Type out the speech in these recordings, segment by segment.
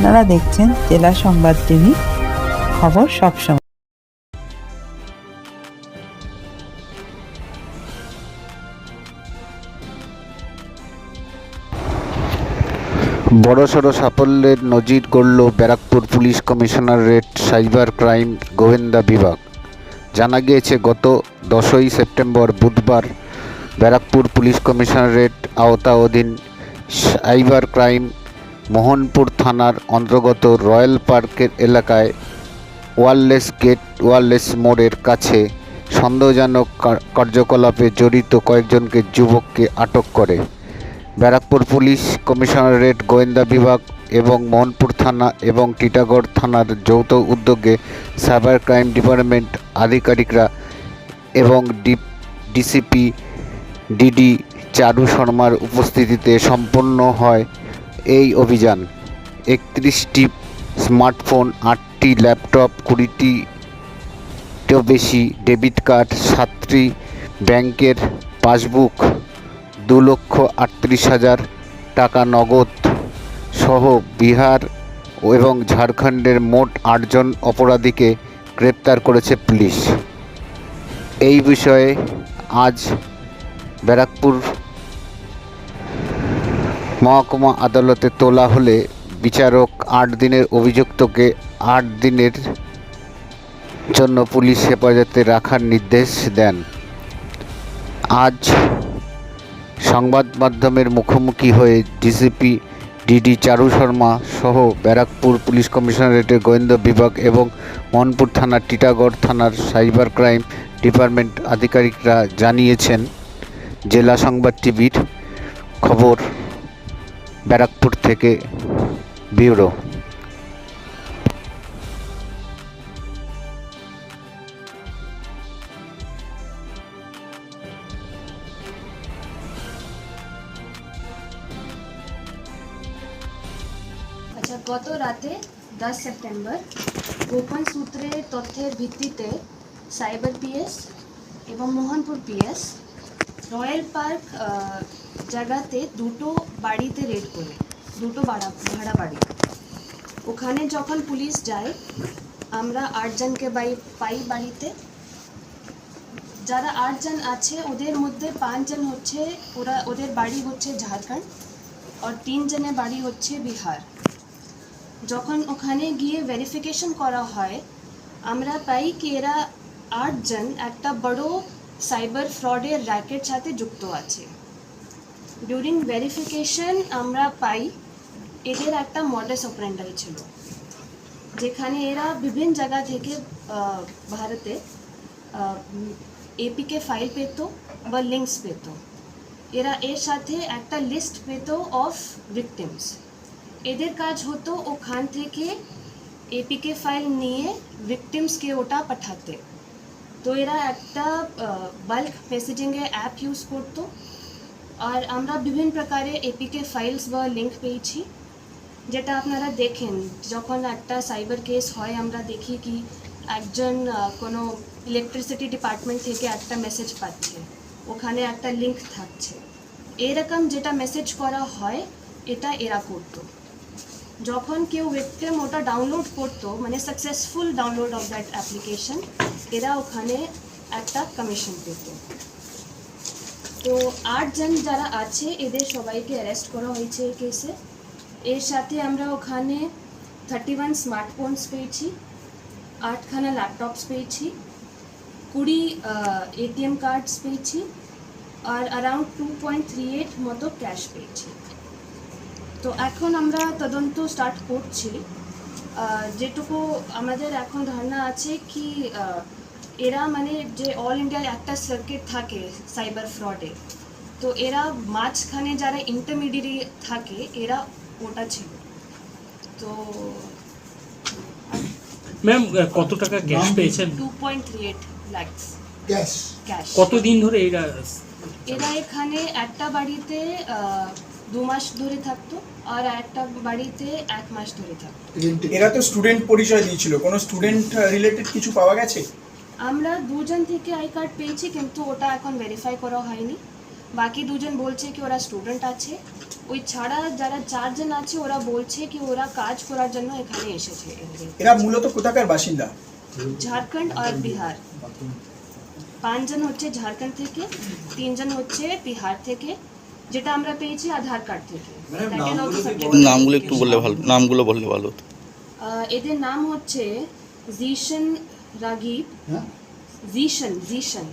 আপনারা দেখছেন জেলা সংবাদ টিভি, খবর সবসময় বড়সড় সাফল্যের নজির গড়ল Barrackpore police commissionerate cyber crime গোয়েন্দা বিভাগ। জানা গিয়েছে, গত দশই সেপ্টেম্বর বুধবার ব্যারাকপুর পুলিশ কমিশনারেট আওতা অধীন সাইবার ক্রাইম মোহনপুর থানার অন্তর্গত রয়্যাল পার্কের এলাকায় ওয়ারলেস গেট, ওয়ারলেস মোড়ের কাছে সন্দেহজনক কার্যকলাপে জড়িত কয়েকজনকে যুবককে আটক করে। ব্যারাকপুর পুলিশ কমিশনারেট গোয়েন্দা বিভাগ এবং মোহনপুর থানা এবং টিটাগড় থানার যৌথ উদ্যোগে সাইবার ক্রাইম ডিপার্টমেন্ট আধিকারিকরা এবং ডি ডিসিপি ডিডি চারু শর্মার উপস্থিতিতে সম্পন্ন হয় এই অভিযান। একত্রিশটি স্মার্টফোন, আটটি ল্যাপটপ, কুড়িটিরও বেশি ডেবিট কার্ড, সাতটি ব্যাংকের পাসবুক দু লক্ষ আটত্রিশ হাজার টাকা নগদ সহ বিহার এবং ঝাড়খণ্ডের মোট আটজন অপরাধীকে গ্রেপ্তার করেছে পুলিশ। এই বিষয়ে আজ ব্যারাকপুর মহকুমা আদালতে তোলা হলে বিচারক আট দিনের অভিযুক্তকে আট দিনের জন্য পুলিশ হেফাজতে রাখার নির্দেশ দেন। আজ সংবাদ মাধ্যমের মুখোমুখি হয়ে ডিসিপি ডিডি চারু শর্মা সহ ব্যারাকপুর পুলিশ কমিশনারেটের গোয়েন্দা বিভাগ এবং মোহনপুর থানার টিটাগড় থানার সাইবার ক্রাইম ডিপার্টমেন্ট আধিকারিকরা জানিয়েছেন, জেলা সংবাদ টিভির খবর। ব্যারাকপুর থেকে ব্যুরো। আচ্ছা গত রাতে দশ সেপ্টেম্বর গোপন সূত্রে তথ্যের ভিত্তিতে সাইবার পিএস এবং মোহনপুর পিএস রয়্যাল পার্ক জায়গাতে দুটো বাড়িতে রেড করে, দুটো ভাড়া ভাড়া বাড়ি। ওখানে যখন পুলিশ যায়, আমরা আটজনকে বাই, পাই বাড়িতে। যারা আটজন আছে, ওদের মধ্যে পাঁচজন হচ্ছে, ওরা, ওদের বাড়ি হচ্ছে ঝাড়খণ্ড আর তিনজনের বাড়ি হচ্ছে বিহার। যখন ওখানে গিয়ে ভেরিফিকেশন করা হয়, আমরা পাই কি এরা আটজন একটা বড় সাইবার ফ্রডের র্যাকেট সাথে যুক্ত আছে। ডিউরিং ভেরিফিকেশন আমরা পাই এদের একটা মডেস অপারেন্ডাই ছিল, যেখানে এরা বিভিন্ন জায়গা থেকে ভারতে এপিকে ফাইল পেত বা লিঙ্কস পেতো। এরা এর সাথে একটা লিস্ট পেতো অফ ভিকটিমস এদের কাজ হতো ওখান থেকে এপিকে ফাইল নিয়ে ভিকটিমসকে ওটা পাঠাতে। তো এরা একটা বাল্ক মেসেজিংয়ে অ্যাপ ইউজ করতো। আর আমরা বিভিন্ন প্রকারে এপিকে ফাইলস বা লিঙ্ক পেয়েছি, যেটা আপনারা দেখেন, যখন একটা সাইবার কেস হয়, আমরা দেখি কি একজন কোনো ইলেকট্রিসিটি ডিপার্টমেন্ট থেকে একটা মেসেজ পাচ্ছে, ওখানে একটা লিঙ্ক থাকছে। এরকম যেটা মেসেজ করা হয়, এটা এরা করতো। যখন কেউ ভিকটিম ওটা ডাউনলোড করতো মানে successful download of that application এরা ওখানে একটা কমিশন পেত। তো আটজন যারা আছে, এদের সবাইকে অ্যারেস্ট করা হয়েছে এই কেসে এর সাথে আমরা ওখানে থার্টি ওয়ান স্মার্টফোনস পেয়েছি, আটখানা ল্যাপটপস পেয়েছি, কুড়ি এটিএম কার্ডস পেয়েছি, আর around two point three eight মতো ক্যাশ পেয়েছি। তো এখন আমরা তদন্ত স্টার্ট করছি। যেটুকু আমাদের এখন ধারণা আছে কি এরা মানে যে অল ইন্ডিয়ার একটা সার্কিট থাকে সাইবার ফ্রডে তো এরা মাঝখানে যারা ইন্টারমিডিয়েট থাকে এরা ওটা ছিল। তো ম্যাম কত টাকা ক্যাশ পেয়েছেন? Two point three eight lakhs gas কতদিন ধরে এরা এরা এখানে একটা বাড়িতে দু মাস ধরে থাকতো আর একটা বাড়িতে এক মাস ধরে থাকতো। এরা তো স্টুডেন্ট পরিচয় দিয়েছিল। কোনো স্টুডেন্ট রিলেটেড কিছু পাওয়া গেছে? আমরা দুজন থেকে আই কার্ড পেয়েছি কিন্তু ওটা এখন ভেরিফাই করা হয়নি। বাকি দুজন বলছে কি ওরা স্টুডেন্ট আছে। ওই ছাড়া যারা চারজন আছে ওরা বলছে কি ওরা কাজ করার জন্য এখানে এসেছে। এরা মূলত কোথাকার বাসিন্দা? ঝাড়খণ্ড আর বিহার। পাঁচজন হচ্ছে ঝাড়খণ্ড থেকে তিনজন হচ্ছে বিহার থেকে। যেটা আমরা পেয়েছি আধার কার্ড থেকে। নামগুলো একটু বললে ভালো নামগুলো বললে ভালো হতো। এদের নাম হচ্ছে জিশন রাগিব। জিশন জিশন।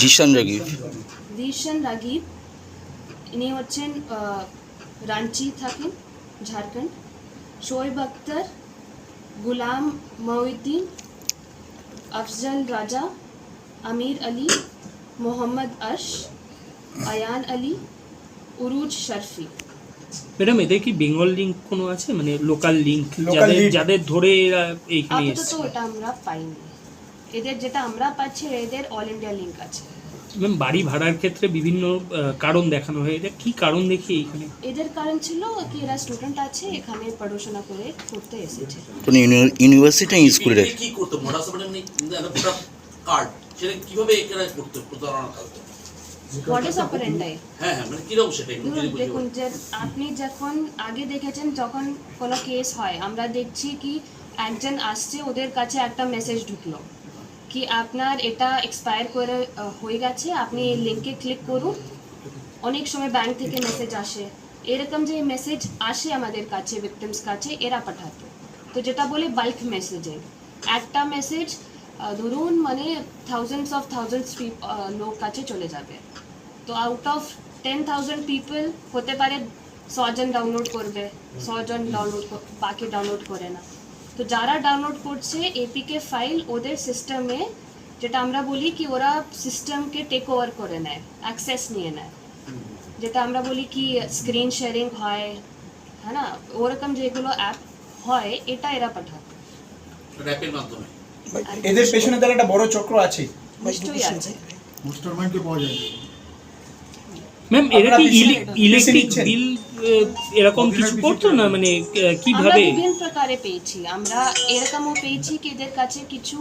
জিশান রাগিব। জিশন রাগিব। ইনি হচ্ছেন রাঞ্চি থাকেন ঝাড়খণ্ড। শোয়েব আক্তার গুলাম মঈউদ্দিন আফজল রাজা আমির আলী মোহাম্মদ আশ আয়ান আলী উরুজ শরফি। ম্যাডাম এদের কি বেঙ্গল লিঙ্ক কোনো আছে? মানে লোকাল লিঙ্ক যাদের যাদের ধরে এরা এইখানে আপাতত এসছে? ওটা আমরা পাইনি। এদের যেটা আমরা পাচ্ছি এদের অল ইন্ডিয়া লিঙ্ক আছে। ম্যাম বাড়ি ভাড়ার ক্ষেত্রে বিভিন্ন কারণ দেখানো হয়। এটা কি কারণ দেখি এইখানে? এদের কারণ ছিল কি এরা স্টুডেন্ট আছে এখানে পড়াশোনা করে করতে এসেছে। কোনো ইউনিভার্সিটি এগুলি কি করতো? মোডাস অপারেন্ডি একটা কার্ড। সেটা কীভাবে এরা করতো? প্রতারণা করতো মডেস অপারেন্ডাই হ্যাঁ হ্যাঁ মানে কীরকম সেটা একটু যদি বুঝিয়ে দেখুন যে আপনি যখন আগে দেখেছেন যখন কোনো কেস হয় আমরা দেখছি কি একজন আসছে ওদের কাছে একটা মেসেজ ঢুকলো কি আপনার এটা এক্সপায়ার করে হয়ে গেছে আপনি এই লিঙ্কে ক্লিক করুন। অনেক সময় ব্যাংক থেকে মেসেজ আসে। এরকম যে মেসেজ আসে আমাদের কাছে ভিকটিমস কাছে এরা পাঠাতো। তো যেটা বলে বাল্ক মেসেজে একটা মেসেজ ধরুন মানে থাউজেন্ডস অফ থাউজেন্ডস লোক কাছে চলে যাবে। তো out of ten thousand people হতে পারে ছজন ডাউনলোড করবে ছজন ডাউনলোড বাকি ডাউনলোড করে না। তো যারা ডাউনলোড করছে এপিকে ফাইল ওদের সিস্টেমে যেটা আমরা বলি কি ওরা সিস্টেমকে টেক ওভার করে নেয় অ্যাক্সেস নিয়ে নেয়। যেটা আমরা বলি কি স্ক্রিন শেয়ারিং হয় হ্যাঁ না? ওরকম যেগুলো অ্যাপ হয় এটা এরা র্যাপের মাধ্যমে। এদের পেছনে তার একটা বড় চক্র আছে। নিশ্চয়ই আছে। ম্যাম এরা কি ইলেকট্রিক বিল এরকম কিছু করতো না? মানে কীভাবে? বিভিন্ন প্রকারে পেয়েছি। আমরা এরকমও পেয়েছি কি এদের কাছে কিছু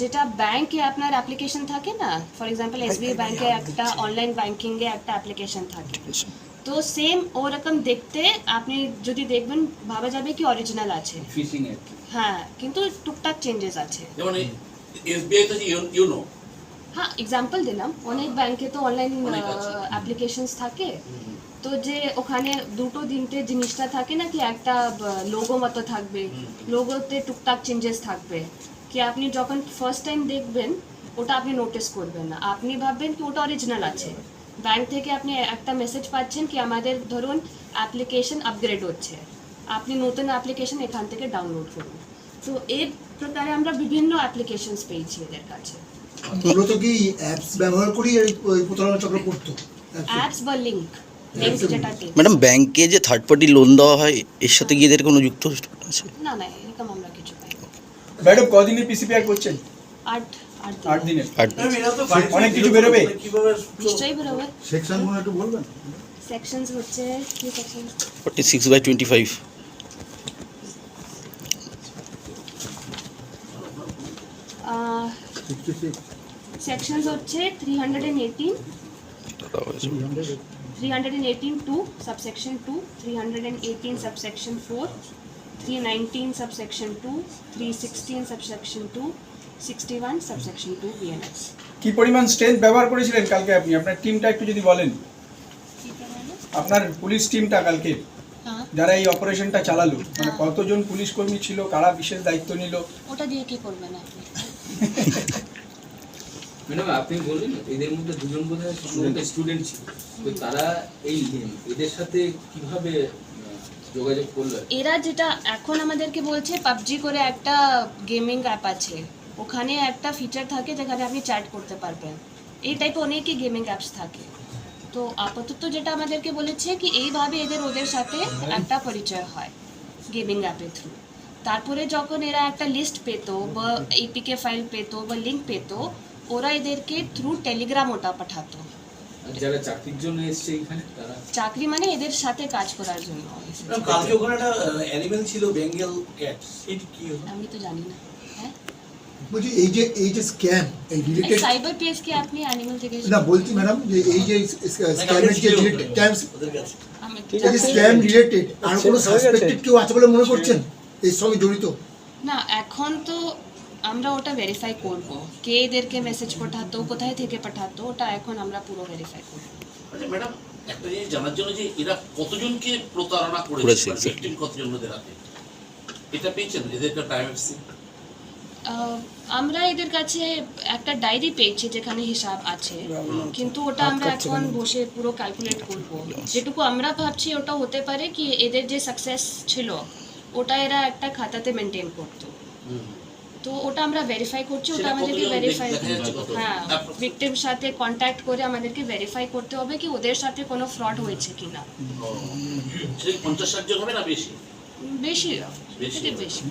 যেটা ব্যাংকে আপনার অ্যাপ্লিকেশন থাকে না? ফর এক্সাম্পল এসবিআই ব্যাংকে একটা অনলাইন ব্যাংকিংয়ে একটা অ্যাপ্লিকেশন থাকে। তো সেম ওরকম দেখতে আপনি যদি দেখবেন ভাবা যাবে কি অরিজিনাল আছে। হ্যাঁ কিন্তু টুকটাক চেঞ্জেস আছে। যেমন এসবিআই তো ইউনো হ্যাঁ এক্সাম্পল দিলাম। অনেক ব্যাংকে তো অনলাইন অ্যাপ্লিকেশনস থাকে। তো যে ওখানে দুটো তিনটে জিনিসটা থাকে না কি একটা লোগো মতো থাকবে। লোগোতে টুকটাক চেঞ্জেস থাকবে। কি আপনি যখন ফার্স্ট টাইম দেখবেন ওটা আপনি নোটিস করবেন না। আপনি ভাববেন কি ওটা অরিজিনাল আছে। ব্যাংক থেকে আপনি একটা মেসেজ পাচ্ছেন কি আমাদের ধরুন অ্যাপ্লিকেশন আপগ্রেড হচ্ছে। আপনি নতুন অ্যাপ্লিকেশন এখান থেকে ডাউনলোড করুন। তো এই প্রকারে আমরা বিভিন্ন অ্যাপ্লিকেশনস পেয়েছি এদের কাছে। মূলত কি অ্যাপস ব্যবহার করি ওই প্রতারণা চক্র করতো? অ্যাপস বা লিঙ্ক ম্যাডাম ব্যাংকে যে থার্ড পার্টি লোন দেওয়া হয় এর সাথে কি এদের কোনো যুক্ত আছে? না না এরকম আমরা কিছু পাই। ম্যাডাম কদিনের পিসিপিআর করছেন? আট আট দিন। অনেক কিছু বেরোবে? কীভাবে নিশ্চয়ই বেরোবে। সেকশনগুলো একটু বলবেন? সেকশনস হচ্ছে কি section forty six by twenty five sections হচ্ছে three hundred and eighteen three hundred and eighteen two subsection two three hundred and eighteen subsection four three nineteen subsection two three sixteen subsection two sixty one subsection two BNS কি পরিমাণ strength ব্যবহার করেছিলেন কালকে আপনি? আপনার টিমটা একটু যদি বলেন। আপনার পুলিশ টিমটা কালকে? হ্যাঁ। যারা এই অপারেশনটা চালালো মানে কতজন পুলিশ কর্মী ছিল কারা বিশেষ দায়িত্ব নিল? ওটা দিয়ে কি করবেন আপনি? ম্যাডাম আপনি বললেন এদের মধ্যে দুজন বোধ হয় সম্ভবত স্টুডেন্ট ছিল। তো তারা এই এদের সাথে কীভাবে যোগাযোগ করল? এরা যেটা এখন আমাদেরকে বলছে পাবজি করে একটা গেমিং অ্যাপ আছে। ওখানে একটা ফিচার থাকে যেখানে আপনি চ্যাট করতে পারবেন। এই টাইপের অনেকই গেমিং অ্যাপস থাকে। তো আপাতত যেটা আমাদেরকে বলেছে কি এইভাবে এদের ওদের সাথে একটা পরিচয় হয় গেমিং অ্যাপের থ্রু তারপরে যখন এরা একটা লিস্ট পেতো বা এপিকে ফাইল পেতো বা লিঙ্ক পেতো ওরা এদেরকে থ্রু টেলিগ্রাম ওটা পাঠাতো। আর যারা চাকরির জন্য এসছে এখানে তারা? চাকরি মানে এদের সাথে কাজ করার জন্য। কালকে ওখানে একটা অ্যানিমেল ছিল বেঙ্গল ক্যাট সেটি কি হলো? আমি তো জানি না। হ্যাঁ? বলছি এই যে এই যে স্ক্যাম এই রিলেটেড সাইবার কেস কি আপনি অ্যানিমাল থেকে না বলছি ম্যাডাম যে এই যে স্ক্যামের যে রিলেটেড ওদের কাছে। আমি- এই যে স্ক্যাম রিলেটেড আর কোনো সাসপেক্টেড কেউ আছে বলে মনে করছেন? এর সঙ্গে জড়িত? না এখন তো আমরা ওটা ভেরিফাই করব। কে এদেরকে মেসেজ পাঠাতো কোথায় থেকে পাঠাতো ওটা এখন আমরা পুরো ভেরিফাই করব। আচ্ছা ম্যাডাম একটা জিনিস জানার জন্য যে এরা কতজনকে প্রতারণা করেছে, ভিকটিম কতজন ওদের হাতে? এটা পেয়েছেন এদেরকে প্রাইভেসি আহ, আমরা এদের কাছে একটা ডায়েরি পেয়েছি যেখানে হিসাব আছে। কিন্তু ওটা আমরা এখন বসে পুরো ক্যালকুলেট করব। যেটুকু আমরা ভাবছি ওটা হতে পারে কি এদের যে সাকসেস ছিল ওটা এরা একটা খাতাতে মেনটেন করতো। তো ওটা আমরা ভেরিফাই করছি ওটা আমাদেরকে ভেরিফাই হ্যাঁ ভিক্টিম সাথে কন্ট্যাক্ট করে আমাদেরকে ভেরিফাই করতে হবে কি ওদের সাথে কোনো ফ্রড হয়েছে কিনা। বেশি? বেশি বেশি।